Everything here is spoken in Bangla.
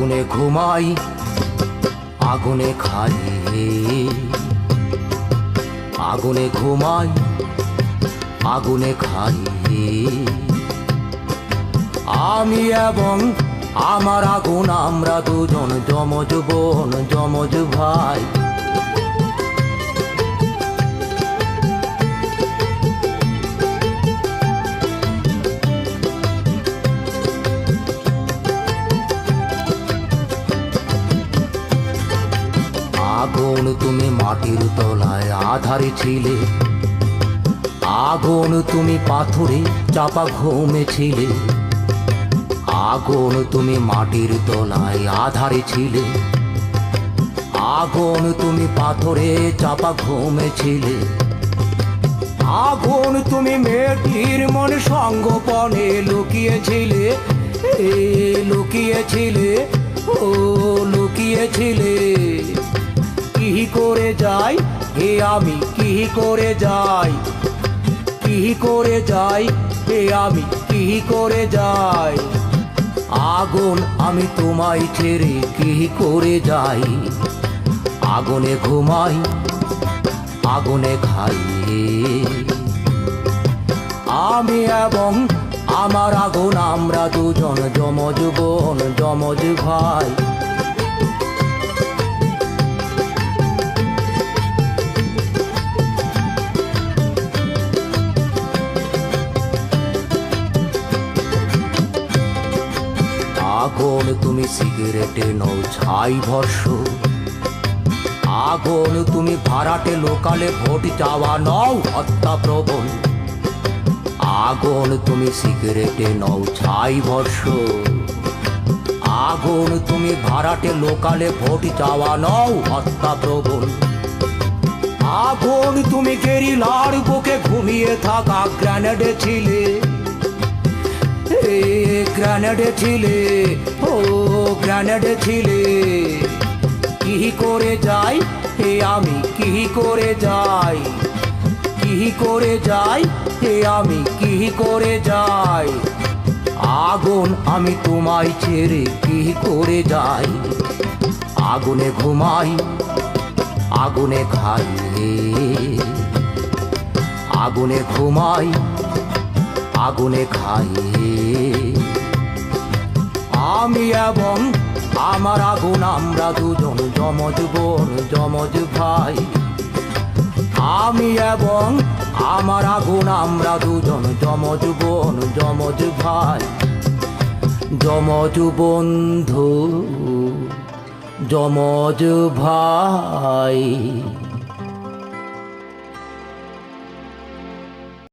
ঘুমাই, আগুনে খাই। আগুনে ঘুমাই, আগুনে খাই। আমি এবং আমার আগুন, আমরা দুজন যমজ বোন, যমজ ভাই। আগুন তুমি মাটির তলায় আধারে ছিলে আগুন তুমি পাথরে চাপা ঘুমেছিলে। আগুন তুমি মাটির তলায় আধারে ছিলে আগুন তুমি পাথরে চাপা ঘুমেছিলে। আগুন তুমি মেয়েটির মন সঙ্গপনে লুকিয়েছিলে। লুকিয়েছিলে। যাই, হে আমি কি করে যাই? কি করে যাই, হে আমি কি করে যাই? আগুন আমি তোমায় ছেড়ে কি করে যাই? আগুনে ঘুমাই, আগুনে খাই আমি এবং আমার আগুন, আমরা দুজন যমজ বোন, যমজ ভাই। আগুন তুমি সিগারেটে নও, ছাই ভস্য আগুন তুমি ভাড়াটে লোকালে ভোট চাওয়া নও, হত্যা প্রবণ আগুন তুমি সিগারেটে নও, ছাই ভস্য আগুন তুমি ভাড়াটে লোকালে ভোট চাওয়া নও, হত্যা প্রবণ আগুন তুমি গেরিলার বুকে ঘুমিয়ে থাকা, গ্র্যানেডে ছিলে। গ্রানেডে ছিলে, ও গ্রানেডে ছিলে। কি করে যাই? হে আমি কি করে যাই? কি করে যাই? হে আমি কি করে যাই? আগুন আমি তোমায় ছেড়ে কি করে যাই? আগুনে ঘুমাই, আগুনে খাই আগুনে ঘুমাই, আগুনে খাই আমার আগুন, আমরা দুজন যমজ বোন যমজ ভাই। আমি এবং আমার আগুন, আমরা দুজন যমজ বোন, যমজ ভাই। যমজ বন্ধু, যমজ ভাই।